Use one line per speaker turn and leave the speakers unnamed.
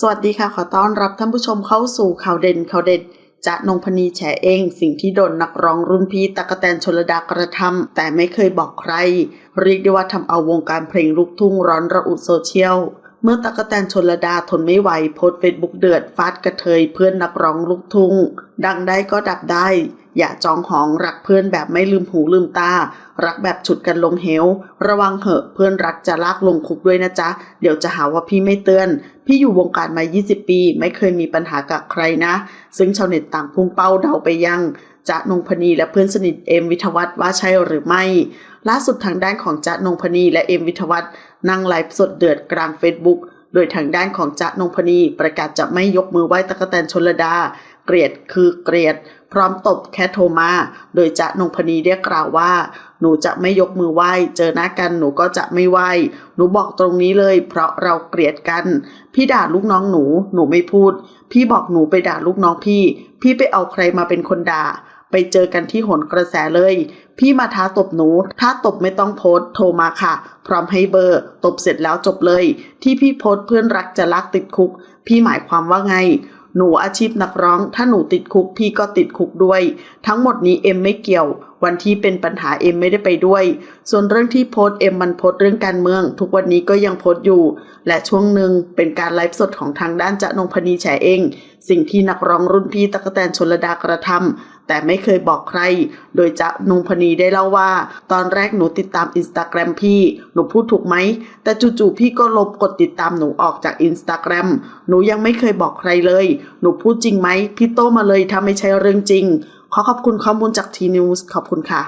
สวัสดีค่ะ ขอต้อนรับท่านผู้ชมเข้าสู่ข่าวเด่นข่าวเด็ดจะนงพนีแฉเอง สิ่งที่โดนนักร้องรุ่นพี่ตะกะแตนชลดากระทำแต่ไม่เคยบอกใคร เรียกได้ว่าทำเอาวงการเพลงลูกทุ่งร้อนระอุโซเชียล เมื่อตะกแตนชลดาทนไม่ไหวโพสเฟซบุ๊กเดือดฟาดกระเทยเพื่อนนักร้องลูกทุ่ง ดังได้ก็ดับได้ อย่าจองหองรักเพื่อนแบบไม่ลืมหูลืมตา รักแบบฉุดกันลงเหว ระวังเหอะเพื่อนรักจะลากลงคุกด้วยนะจ๊ะ เดี๋ยวจะหาว่าพี่ไม่เตือน พี่อยู่วงการมา 20 ปี ไม่เคยมีปัญหากับใครนะ ซึ่งชาวเน็ตต่างพุ่งเป้าเดาไปยัง จ๊ะนงพนีและเพื่อนสนิทเอ็มวิทวัฒน์ว่าใช่หรือไม่ ล่าสุดทางด้านของจ๊ะนงพนีและเอ็มวิทวัฒน์นั่งไลฟ์สดเดือดกลางเฟซบุ๊กโดยทางด้านของจ๊ะนงพนีประกาศจะไม่ยกมือไหว้ตะกแตนชลดา เกลียดคือเกลียด พร้อมตบแค่โทมา โดยจะนงพนีได้กล่าวว่า หนูจะไม่ยกมือไหว้ เจอหน้ากันหนูก็จะไม่ไหว้ หนูบอกตรงนี้เลย เพราะเราเกลียดกัน พี่ด่าลูกน้องหนู หนูไม่พูด พี่บอกหนูไปด่าลูกน้องพี่ พี่ไปเอาใครมาเป็นคนด่า ไปเจอกันที่หนกระแสเลย พี่มาท้าตบหนู ถ้าตบไม่ต้องโพสโทรมาค่ะ พร้อมให้เบอร์ ตบเสร็จแล้วจบเลย ที่พี่โพสเพื่อนรักจะลากติดคุก พี่หมายความว่าไง หนูอาชีพนักร้อง ถ้าหนูติดคุกพี่ก็ติดคุกด้วย ทั้งหมดนี้เอ็มไม่เกี่ยว วันที่เป็นปัญหาเอ็มไม่ได้ไปด้วย ส่วนเรื่องที่โพสเอ็มมันโพสเรื่องการเมือง ทุกวันนี้ก็ยังโพสอยู่ และช่วงหนึ่งเป็นการไลฟ์สดของทางด้านจะนงพนีแฉเอง สิ่งที่นักร้องรุ่นพี่ตะกแตนชนระดากระทำ แต่ไม่เคยบอกใคร โดยจะนงพนีได้เล่าว่า ตอนแรกหนูติดตามอินสตาแกรมพี่ หนูพูดถูกไหม แต่จู่ๆพี่ก็ลบกดติดตามหนูออกจากอินสตาแกรมหนูยังไม่เคยบอกใครเลย หนูพูดจริงไหม พี่โตมาเลยถ้าไม่ใช่เรื่องจริง ขอขอบคุณข้อมูลจากทีนิวส์ขอบคุณค่ะ